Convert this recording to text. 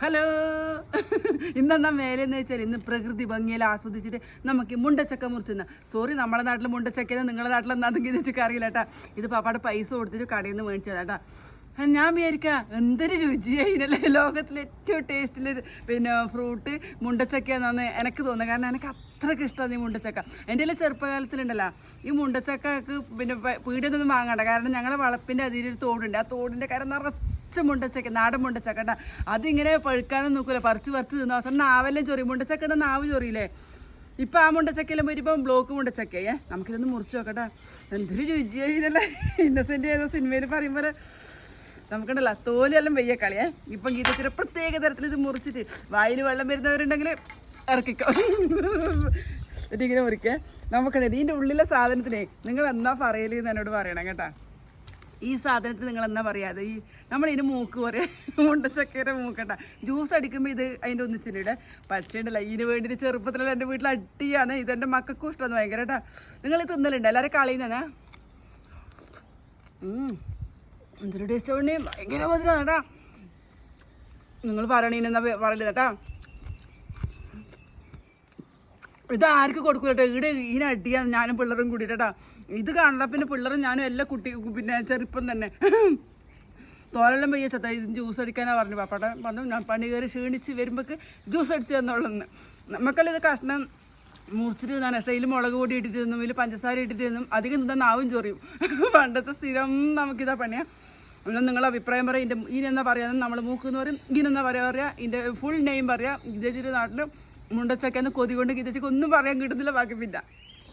Hello ഇന്നെന്നാ മേലെന്ന് വെച്ചാൽ ഇന്ന് പ്രകൃതി ഭംഗിയിൽ ആസ്വദിച്ചിട്ട് നമുക്ക് മുണ്ടച്ചക്ക മുറിച്ചെന്ന. സോറി നമ്മളെ നാട്ടിൽ മുണ്ടച്ചക്ക നിങ്ങളുടെ നാട്ടിൽ എന്താണെന്ന് വെച്ചൊക്കെ അറിയില്ല കേട്ടാ. ഇത് പാപ്പാടെ പൈസ കൊടുത്തിട്ട് കടയിൽ നിന്ന് മേടിച്ചതാ കേട്ടാ. ഞാൻ വിചാരിക്കുക എന്തൊരു രുചിയായിരുന്നല്ലേ ലോകത്തിലെ ഏറ്റവും ടേസ്റ്റിൽ പിന്നെ ഫ്രൂട്ട് മുണ്ടച്ചക്ക എന്നാന്ന് എനിക്ക് തോന്നുന്നത് കാരണം എനിക്ക് അത്രയ്ക്ക് ഇഷ്ടമാണ് ഈ മുണ്ടച്ചക്ക. എന്റെ കയ്യിൽ ചെറുപ്പകാലത്തിലുണ്ടല്ലോ ഈ മുണ്ടച്ചക്കക്ക് പിന്നെ പീടിയൊന്നും വാങ്ങണ്ട. കാരണം ഞങ്ങളെ വളപ്പിന്റെ അതിലൊരു തോടുണ്ട്. ആ തോടിന്റെ കാര്യം നിറച്ച് മുണ്ടച്ചക്ക നാടൻ മുണ്ടച്ചക്ക കേട്ടോ. അതിങ്ങനെ പഴുക്കാനും നോക്കൂല പറിച്ച് പറിച്ച് തിന്ന അവസാനം നാവല്ലേ ചൊറി. മുണ്ടച്ചക്ക എന്നാ നാവ് ചൊറിയില്ലേ? ഇപ്പം ആ മുണ്ടച്ചക്കെല്ലാം വരുമ്പം ബ്ലോക്ക് മുണ്ടച്ചക്കയെ നമുക്കിതൊന്ന് മുറിച്ച് നോക്കട്ടെ. എന്തൊരു രുചിയായില്ലേ ഇന്നസെന്റ് ഏതോ സിനിമയിൽ പറയുമ്പോൾ നമുക്കുണ്ടല്ലോ തോലെല്ലാം വെയ്യ കളിയേ ഇപ്പം ഗീതത്തിന് പ്രത്യേക തരത്തിൽ ഇത് മുറിച്ചിട്ട് വായിൽ വെള്ളം വരുന്നവരുണ്ടെങ്കിൽ ഇറക്കിക്കോ. ഇതിങ്ങനെ മുറിക്കേ. നമുക്കുണ്ട് ഇതിന്റെ ഉള്ളിലെ സാധനത്തിനെ നിങ്ങൾ എന്നാ പറയലെന്ന് എന്നോട് പറയണം കേട്ടാ. ഈ സാധനത്തിന് നിങ്ങൾ എന്നാ പറയാതെ ഈ നമ്മൾ ഇതിന് മൂക്ക് പറയാം മുണ്ടച്ചക്കയുടെ മൂക്കട്ട ജ്യൂസ് അടിക്കുമ്പോൾ ഇത് അതിന്റെ ഒന്നിച്ചിട്ട് പക്ഷേ ഉണ്ടല്ല ഇതിന് വേണ്ടിയിട്ട് ചെറുപ്പത്തിലല്ല എന്റെ വീട്ടിൽ അട്ടിയാണ് ഇതെന്റെ മക്കൾക്കും ഇഷ്ടമാണ് ഭയങ്കര കേട്ടാ നിങ്ങൾ തിന്നലുണ്ട്? എല്ലാവരും കളയുന്നതാ? എന്തൊരു ടേസ്റ്റ് വേണ്ടി ഭയങ്കര മധുരമാണ് കേട്ടാ. നിങ്ങൾ പറയണീനെന്നാ പറയുന്നത് കേട്ടാ? ഇത് ആർക്ക് കൊടുക്കൂ കേട്ടോ ഇവിടെ ഇതിനെ അടിയാ ഞാനും പിള്ളേരും കൂടിയിട്ടാ. ഇത് കാണണ്ട പിന്നെ പിള്ളേരും ഞാനും എല്ലാ കുട്ടി പിന്നെ ചെറുപ്പം തന്നെ. തോലെല്ലാം പയ്യ ചത്ത ഇത് ജ്യൂസ് അടിക്കാനാ പറഞ്ഞു. പാപ്പാട്ട പറഞ്ഞു ഞാൻ പണി കയറി ക്ഷീണിച്ച് വരുമ്പോൾക്ക് ജ്യൂസ് അടിച്ചു തന്നോളന്ന്. നമുക്കെല്ലാം ഇത് കഷ്ണം മുറിച്ചിട്ട് തിന്നാണ് ഇഷ്ടം? ഇതിൽ മുളക് പൊടി ഇട്ടിട്ട് തിന്നും ഇതിൽ പഞ്ചസാര ഇട്ടിട്ട് തിന്നും അധികം തിന്നാൻ നാവും ചൊറിയും. പണ്ടത്തെ സ്ഥിരം നമുക്കിതാ പണിയാ. എന്നാൽ നിങ്ങളെ അഭിപ്രായം പറയാം. ഇതിന്റെ ഇതിനെന്നാ പറയാ? നമ്മൾ മൂക്കെന്ന് പറയും ഇതിനെന്നാ പറയാ? പറയാ ഇതിന്റെ ഫുൾ നെയിം പറയാം. ഗീതച്ചിയുടെ നാട്ടിൽ മുണ്ടച്ചക്കെന്ന് കൊതി കൊണ്ട് ഗീതച്ചക്ക് ഒന്നും പറയാൻ കിട്ടുന്നില്ല ബാക്കി പിന്നെ.